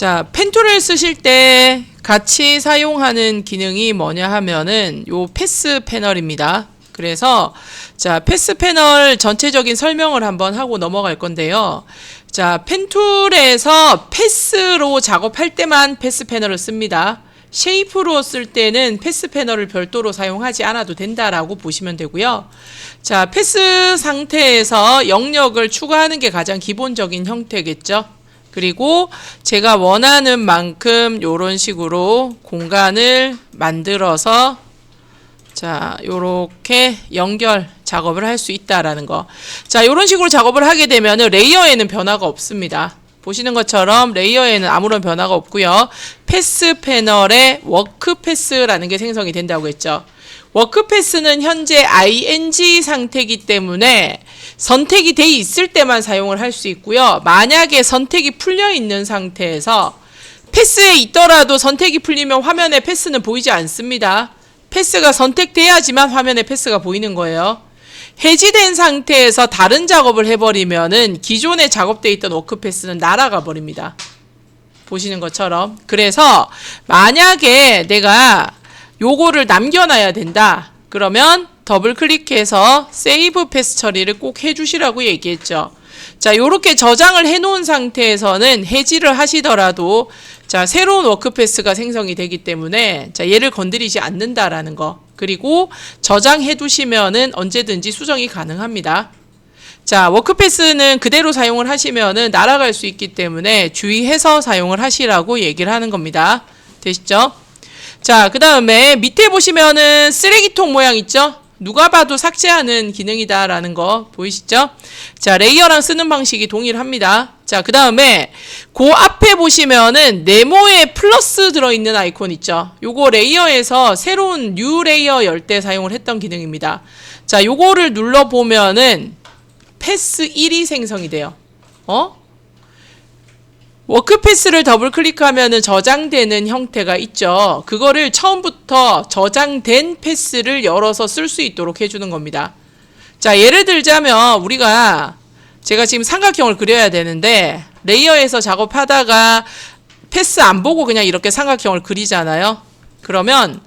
자, 펜툴을 쓰실 때 같이 사용하는 기능이 뭐냐 하면은 요 패스 패널입니다. 그래서 자, 패스 패널 전체적인 설명을 한번 하고 넘어갈 건데요. 자, 펜툴에서 패스로 작업할 때만 패스 패널을 씁니다. 쉐이프로 쓸 때는 패스 패널을 별도로 사용하지 않아도 된다라고 보시면 되고요. 자, 패스 상태에서 영역을 추가하는 게 가장 기본적인 형태겠죠. 그리고 제가 원하는 만큼 요런 식으로 공간을 만들어서 자, 요렇게 연결 작업을 할 수 있다라는 거. 자, 요런 식으로 작업을 하게 되면은 레이어에는 변화가 없습니다. 보시는 것처럼 레이어에는 아무런 변화가 없고요. 패스 패널에 워크 패스라는 게 생성이 된다고 했죠. 워크 패스는 현재 ing 상태이기 때문에 선택이 돼 있을 때만 사용을 할 수 있고요. 만약에 선택이 풀려 있는 상태에서 패스에 있더라도 선택이 풀리면 화면에 패스는 보이지 않습니다. 패스가 선택돼야지만 화면에 패스가 보이는 거예요. 해지된 상태에서 다른 작업을 해버리면은 기존에 작업돼 있던 워크 패스는 날아가 버립니다. 보시는 것처럼. 그래서 만약에 내가 요거를 남겨놔야 된다. 그러면 더블 클릭해서 세이브 패스 처리를 꼭 해주시라고 얘기했죠. 자, 요렇게 저장을 해놓은 상태에서는 해지를 하시더라도 자, 새로운 워크패스가 생성이 되기 때문에 자, 얘를 건드리지 않는다라는 거. 그리고 저장해 두시면은 언제든지 수정이 가능합니다. 자, 워크패스는 그대로 사용을 하시면은 날아갈 수 있기 때문에 주의해서 사용을 하시라고 얘기를 하는 겁니다. 되시죠? 자, 그 다음에 밑에 보시면은 쓰레기통 모양 있죠? 누가 봐도 삭제하는 기능이다라는 거 보이시죠? 자, 레이어랑 쓰는 방식이 동일합니다. 자, 그 다음에 그 앞에 보시면은 네모에 플러스 들어있는 아이콘 있죠? 요거 레이어에서 새로운 뉴 레이어 열 때 사용을 했던 기능입니다. 자, 요거를 눌러보면은 패스 1이 생성이 돼요. 어? 워크패스를 더블 클릭하면 저장되는 형태가 있죠. 그거를 처음부터 저장된 패스를 열어서 쓸 수 있도록 해주는 겁니다. 자, 예를 들자면 우리가 제가 지금 삼각형을 그려야 되는데 레이어에서 작업하다가 패스 안 보고 그냥 이렇게 삼각형을 그리잖아요. 그러면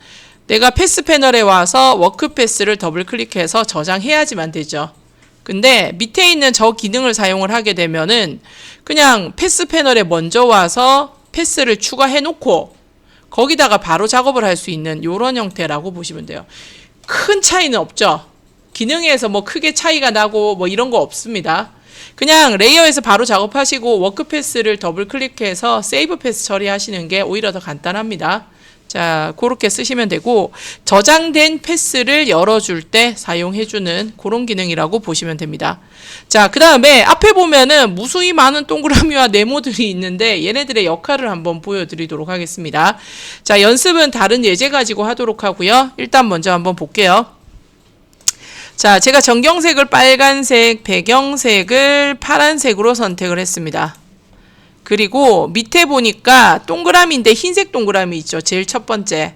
내가 패스 패널에 와서 워크 패스를 더블 클릭해서 저장해야지만 되죠. 근데 밑에 있는 저 기능을 사용을 하게 되면은 그냥 패스 패널에 먼저 와서 패스를 추가해 놓고 거기다가 바로 작업을 할 수 있는 이런 형태라고 보시면 돼요. 큰 차이는 없죠. 기능에서 뭐 크게 차이가 나고 뭐 이런 거 없습니다. 그냥 레이어에서 바로 작업하시고 워크 패스를 더블 클릭해서 세이브 패스 처리하시는 게 오히려 더 간단합니다. 자, 그렇게 쓰시면 되고 저장된 패스를 열어줄 때 사용해주는 그런 기능이라고 보시면 됩니다. 자, 그 다음에 앞에 보면은 무수히 많은 동그라미와 네모들이 있는데 얘네들의 역할을 한번 보여드리도록 하겠습니다. 자, 연습은 다른 예제 가지고 하도록 하고요. 일단 먼저 한번 볼게요. 자, 제가 정경색을 빨간색, 배경색을 파란색으로 선택을 했습니다. 그리고 밑에 보니까 동그라미인데 흰색 동그라미 있죠. 제일 첫 번째.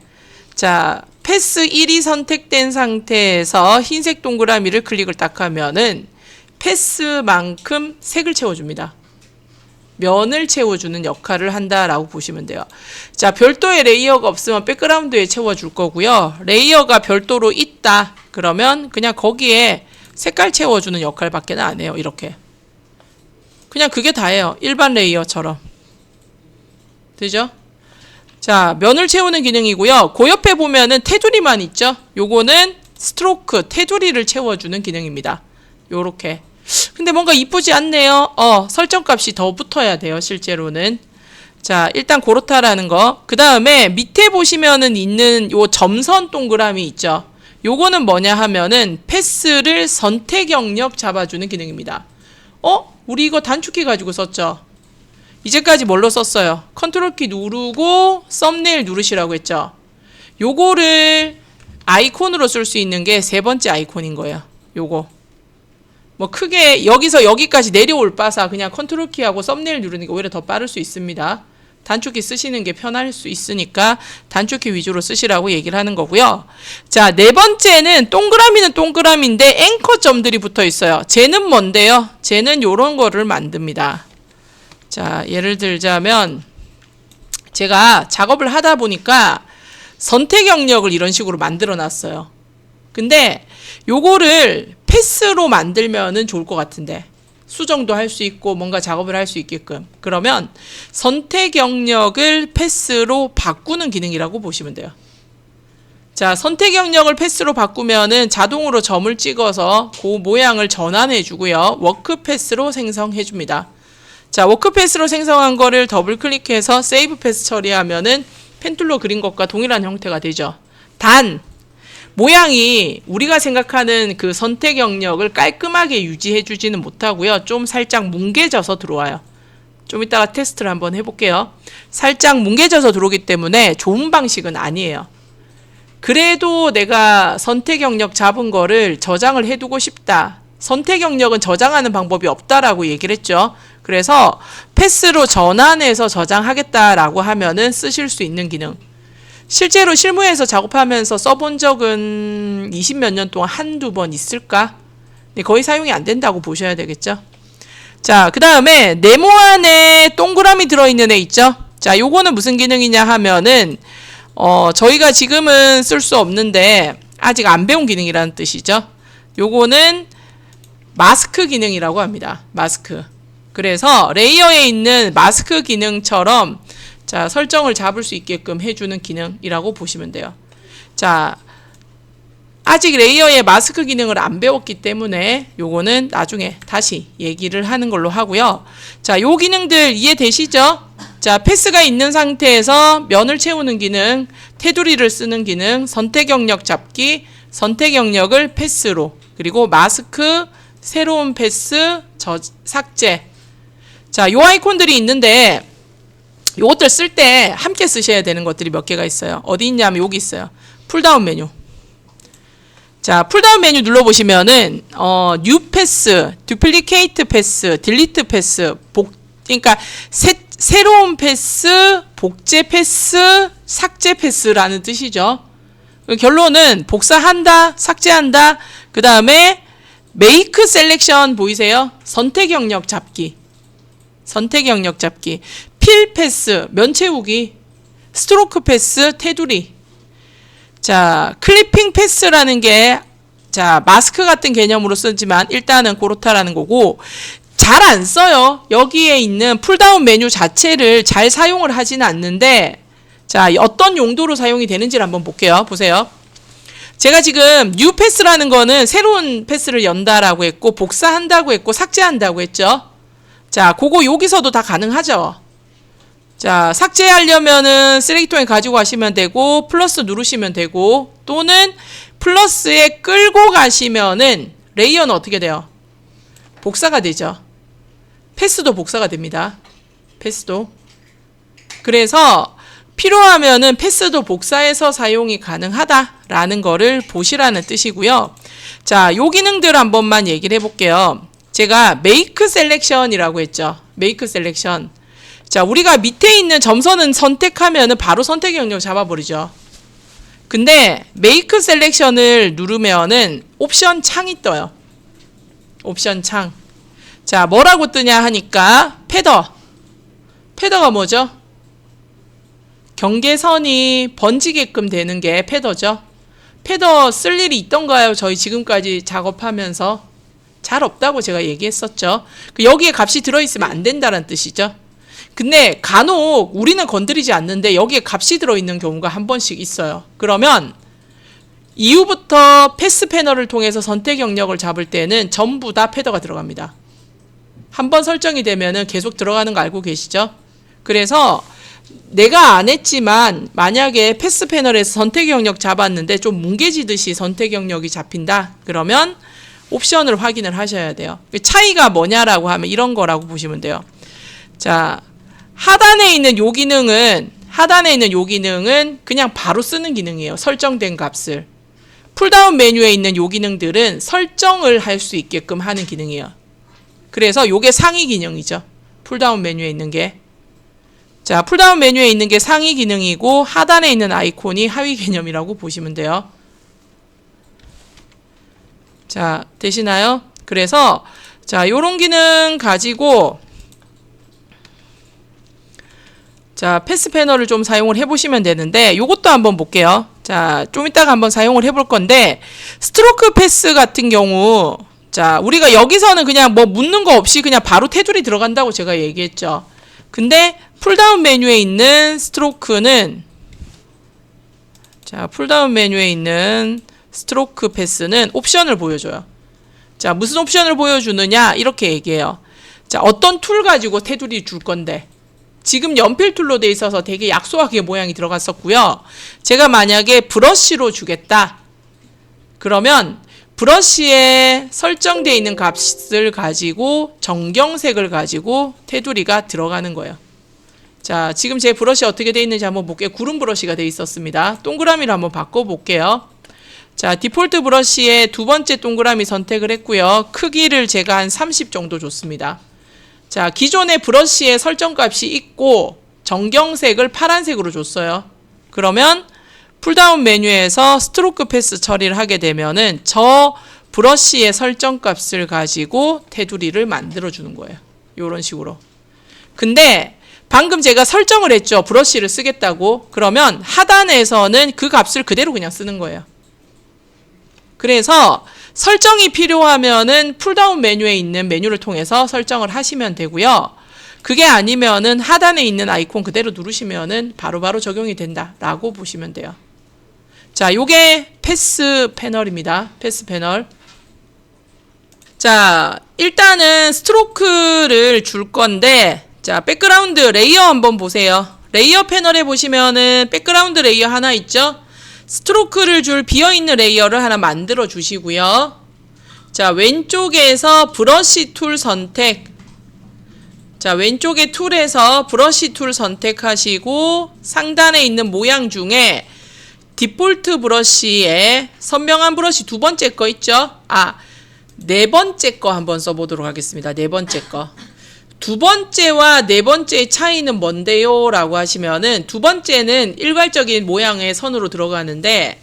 자, 패스 1이 선택된 상태에서 흰색 동그라미를 클릭을 딱 하면은 패스만큼 색을 채워줍니다. 면을 채워주는 역할을 한다라고 보시면 돼요. 자, 별도의 레이어가 없으면 백그라운드에 채워줄 거고요. 레이어가 별도로 있다. 그러면 그냥 거기에 색깔 채워주는 역할밖에 안 해요. 이렇게. 그냥 그게 다예요. 일반 레이어처럼. 되죠? 자, 면을 채우는 기능이고요. 그 옆에 보면은 테두리만 있죠? 요거는 스트로크, 테두리를 채워주는 기능입니다. 요렇게. 근데 뭔가 이쁘지 않네요. 어, 설정값이 더 붙어야 돼요, 실제로는. 자, 일단 고렇다라는 거. 그 다음에 밑에 보시면은 있는 요 점선 동그라미 있죠? 요거는 뭐냐 하면은 패스를 선택 영역 잡아주는 기능입니다. 어? 우리 이거 단축키 가지고 썼죠? 이제까지 뭘로 썼어요? 컨트롤 키 누르고 썸네일 누르시라고 했죠? 요거를 아이콘으로 쓸 수 있는 게 세 번째 아이콘인 거예요. 요거. 뭐 크게 여기서 여기까지 내려올 바사 그냥 컨트롤 키하고 썸네일 누르는 게 오히려 더 빠를 수 있습니다. 단축키 쓰시는 게 편할 수 있으니까 단축키 위주로 쓰시라고 얘기를 하는 거고요. 자, 네 번째는 동그라미는 동그라미인데 앵커 점들이 붙어 있어요. 쟤는 뭔데요? 쟤는 요런 거를 만듭니다. 자, 예를 들자면 제가 작업을 하다 보니까 선택 영역을 이런 식으로 만들어 놨어요. 근데 요거를 패스로 만들면은 좋을 것 같은데 수정도 할 수 있고 뭔가 작업을 할 수 있게끔 그러면 선택 영역을 패스로 바꾸는 기능이라고 보시면 돼요. 자, 선택 영역을 패스로 바꾸면은 자동으로 점을 찍어서 그 모양을 전환해 주고요. 워크 패스로 생성해 줍니다. 자, 워크 패스로 생성한 거를 더블 클릭해서 세이브 패스 처리하면은 펜툴로 그린 것과 동일한 형태가 되죠. 단 모양이 우리가 생각하는 그 선택 영역을 깔끔하게 유지해 주지는 못하고요. 좀 살짝 뭉개져서 들어와요. 좀 이따가 테스트를 한번 해볼게요. 살짝 뭉개져서 들어오기 때문에 좋은 방식은 아니에요. 그래도 내가 선택 영역 잡은 거를 저장을 해두고 싶다. 선택 영역은 저장하는 방법이 없다라고 얘기를 했죠. 그래서 패스로 전환해서 저장하겠다라고 하면은 쓰실 수 있는 기능. 실제로 실무에서 작업하면서 써본 적은 20몇 년 동안 한두 번 있을까? 네, 거의 사용이 안 된다고 보셔야 되겠죠. 자, 그 다음에 네모 안에 동그라미 들어있는 애 있죠? 자, 요거는 무슨 기능이냐 하면은, 어, 저희가 지금은 쓸 수 없는데, 아직 안 배운 기능이라는 뜻이죠. 요거는 마스크 기능이라고 합니다. 마스크. 그래서 레이어에 있는 마스크 기능처럼 자, 설정을 잡을 수 있게끔 해주는 기능이라고 보시면 돼요. 자, 아직 레이어의 마스크 기능을 안 배웠기 때문에 요거는 나중에 다시 얘기를 하는 걸로 하고요. 자, 요 기능들 이해되시죠? 자, 패스가 있는 상태에서 면을 채우는 기능, 테두리를 쓰는 기능, 선택 영역 잡기, 선택 영역을 패스로, 그리고 마스크, 새로운 패스, 저, 삭제. 자, 요 아이콘들이 있는데 요것들 쓸 때 함께 쓰셔야 되는 것들이 몇 개가 있어요. 어디 있냐면 여기 있어요. 풀다운 메뉴. 자, 풀다운 메뉴 눌러보시면은, 어, 뉴 패스, 듀플리케이트 패스, 딜리트 패스, 복, 그러니까, 새, 새로운 패스, 복제 패스, 삭제 패스라는 뜻이죠. 결론은 복사한다, 삭제한다, 그 다음에 메이크 셀렉션 보이세요? 선택 영역 잡기. 선택 영역 잡기. 필 패스, 면 채우기. 스트로크 패스, 테두리. 자, 클리핑 패스라는 게, 자, 마스크 같은 개념으로 쓰지만 일단은 그렇다라는 거고, 잘 안 써요. 여기에 있는 풀다운 메뉴 자체를 잘 사용을 하지는 않는데, 자, 어떤 용도로 사용이 되는지를 한번 볼게요. 보세요. 제가 지금 뉴 패스라는 거는 새로운 패스를 연다라고 했고, 복사한다고 했고, 삭제한다고 했죠. 자, 그거 여기서도 다 가능하죠. 자, 삭제하려면은 쓰레기통에 가지고 가시면 되고, 플러스 누르시면 되고, 또는 플러스에 끌고 가시면은 레이어는 어떻게 돼요? 복사가 되죠. 패스도 복사가 됩니다. 패스도. 그래서 필요하면은 패스도 복사해서 사용이 가능하다라는 거를 보시라는 뜻이고요. 자, 요 기능들 한 번만 얘기를 해볼게요. 제가 메이크 셀렉션이라고 했죠. 메이크 셀렉션. 자, 우리가 밑에 있는 점선은 선택하면은 바로 선택 영역 잡아버리죠. 근데 메이크 셀렉션을 누르면은 옵션 창이 떠요. 옵션 창. 자, 뭐라고 뜨냐 하니까 패더. 패더가 뭐죠? 경계선이 번지게끔 되는 게 패더죠. 패더 쓸 일이 있던가요? 저희 지금까지 작업하면서 잘 없다고 제가 얘기했었죠. 그 여기에 값이 들어있으면 안 된다는 뜻이죠. 근데 간혹 우리는 건드리지 않는데 여기에 값이 들어있는 경우가 한 번씩 있어요. 그러면 이후부터 패스 패널을 통해서 선택 영역을 잡을 때는 전부 다 패더가 들어갑니다. 한 번 설정이 되면은 계속 들어가는 거 알고 계시죠? 그래서 내가 안 했지만 만약에 패스 패널에서 선택 영역 잡았는데 좀 뭉개지듯이 선택 영역이 잡힌다. 그러면 옵션을 확인을 하셔야 돼요. 차이가 뭐냐라고 하면 이런 거라고 보시면 돼요. 자, 하단에 있는 요 기능은 하단에 있는 요 기능은 그냥 바로 쓰는 기능이에요. 설정된 값을. 풀다운 메뉴에 있는 요 기능들은 설정을 할 수 있게끔 하는 기능이에요. 그래서 요게 상위 기능이죠. 풀다운 메뉴에 있는 게. 자, 풀다운 메뉴에 있는 게 상위 기능이고 하단에 있는 아이콘이 하위 개념이라고 보시면 돼요. 자, 되시나요? 그래서 자, 요런 기능 가지고 자, 패스 패널을 좀 사용을 해보시면 되는데, 요것도 한번 볼게요. 자, 좀 이따가 한번 사용을 해볼 건데, 스트로크 패스 같은 경우, 자, 우리가 여기서는 그냥 뭐 묻는 거 없이 그냥 바로 테두리 들어간다고 제가 얘기했죠. 근데 풀다운 메뉴에 있는 스트로크는, 자, 풀다운 메뉴에 있는 스트로크 패스는 옵션을 보여줘요. 자, 무슨 옵션을 보여주느냐? 이렇게 얘기해요. 자, 어떤 툴 가지고 테두리 줄 건데, 지금 연필 툴로 돼 있어서 되게 약소하게 모양이 들어갔었고요. 제가 만약에 브러쉬로 주겠다. 그러면 브러쉬에 설정되어 있는 값을 가지고 정경색을 가지고 테두리가 들어가는 거예요. 자, 지금 제 브러쉬 어떻게 돼 있는지 한번 볼게요. 구름 브러쉬가 돼 있었습니다. 동그라미를 한번 바꿔 볼게요. 자, 디폴트 브러쉬에 두 번째 동그라미 선택을 했고요. 크기를 제가 한 30 정도 줬습니다. 자, 기존의 브러쉬의 설정값이 있고 정경색을 파란색으로 줬어요. 그러면 풀다운 메뉴에서 스트로크 패스 처리를 하게 되면은 저 브러쉬의 설정값을 가지고 테두리를 만들어 주는 거예요. 이런 식으로. 근데 방금 제가 설정을 했죠. 브러쉬를 쓰겠다고. 그러면 하단에서는 그 값을 그대로 그냥 쓰는 거예요. 그래서 설정이 필요하면은 풀다운 메뉴에 있는 메뉴를 통해서 설정을 하시면 되고요. 그게 아니면은 하단에 있는 아이콘 그대로 누르시면은 바로 바로 적용이 된다라고 보시면 돼요. 자, 요게 패스 패널입니다. 패스 패널. 자, 일단은 스트로크를 줄 건데 자, 백그라운드 레이어 한번 보세요. 레이어 패널에 보시면은 백그라운드 레이어 하나 있죠? 스트로크를 줄 비어있는 레이어를 하나 만들어 주시고요. 자, 왼쪽에서 브러쉬 툴 선택. 자, 왼쪽의 툴에서 브러쉬 툴 선택하시고 상단에 있는 모양 중에 디폴트 브러쉬에 선명한 브러쉬 두 번째 거 있죠? 아, 네 번째 거 한번 써보도록 하겠습니다. 네 번째 거. 두 번째와 네 번째의 차이는 뭔데요? 라고 하시면은 두 번째는 일괄적인 모양의 선으로 들어가는데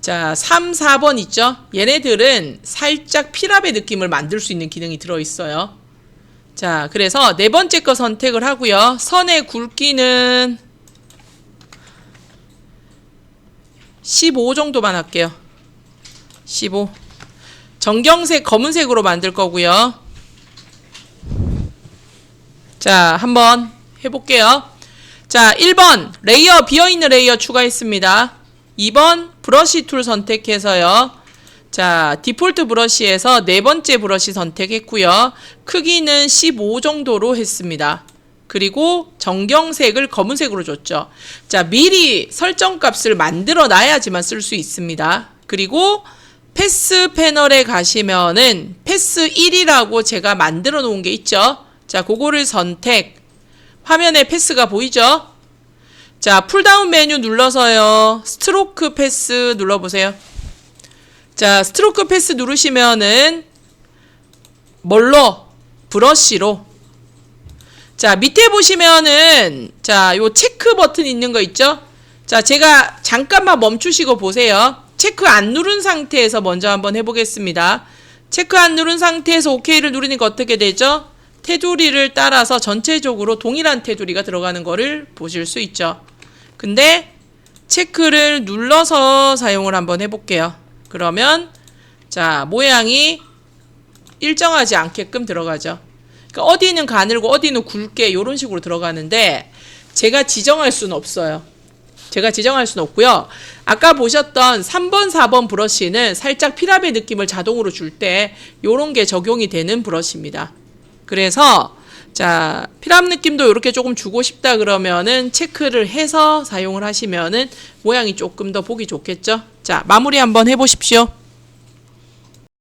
자, 3, 4번 있죠? 얘네들은 살짝 피랍의 느낌을 만들 수 있는 기능이 들어 있어요. 자, 그래서 네 번째 거 선택을 하고요. 선의 굵기는 15 정도만 할게요. 15. 정경색 검은색으로 만들 거고요. 자, 한번 해볼게요. 자, 1번 레이어 비어있는 레이어 추가했습니다. 2번 브러쉬 툴 선택해서요. 자, 디폴트 브러쉬에서 네 번째 브러쉬 선택했고요. 크기는 15 정도로 했습니다. 그리고 정경색을 검은색으로 줬죠. 자, 미리 설정 값을 만들어 놔야지만 쓸 수 있습니다. 그리고 패스 패널에 가시면은 패스 1이라고 제가 만들어 놓은 게 있죠. 자, 그거를 선택. 화면에 패스가 보이죠? 자, 풀다운 메뉴 눌러서요. 스트로크 패스 눌러보세요. 자, 스트로크 패스 누르시면은 뭘로? 브러쉬로. 자, 밑에 보시면은 자, 요 체크 버튼 있는 거 있죠? 자, 제가 잠깐만 멈추시고 보세요. 체크 안 누른 상태에서 먼저 한번 해보겠습니다. 체크 안 누른 상태에서 OK를 누르니까 어떻게 되죠? 테두리를 따라서 전체적으로 동일한 테두리가 들어가는 거를 보실 수 있죠. 근데 체크를 눌러서 사용을 한번 해볼게요. 그러면 자 모양이 일정하지 않게끔 들어가죠. 그러니까 어디는 가늘고 어디는 굵게 이런 식으로 들어가는데 제가 지정할 수는 없어요. 제가 지정할 수는 없고요. 아까 보셨던 3번, 4번 브러쉬는 살짝 피랍의 느낌을 자동으로 줄 때 이런 게 적용이 되는 브러쉬입니다. 그래서 자 피랍 느낌도 이렇게 조금 주고 싶다 그러면은 체크를 해서 사용을 하시면은 모양이 조금 더 보기 좋겠죠. 자 마무리 한번 해 보십시오.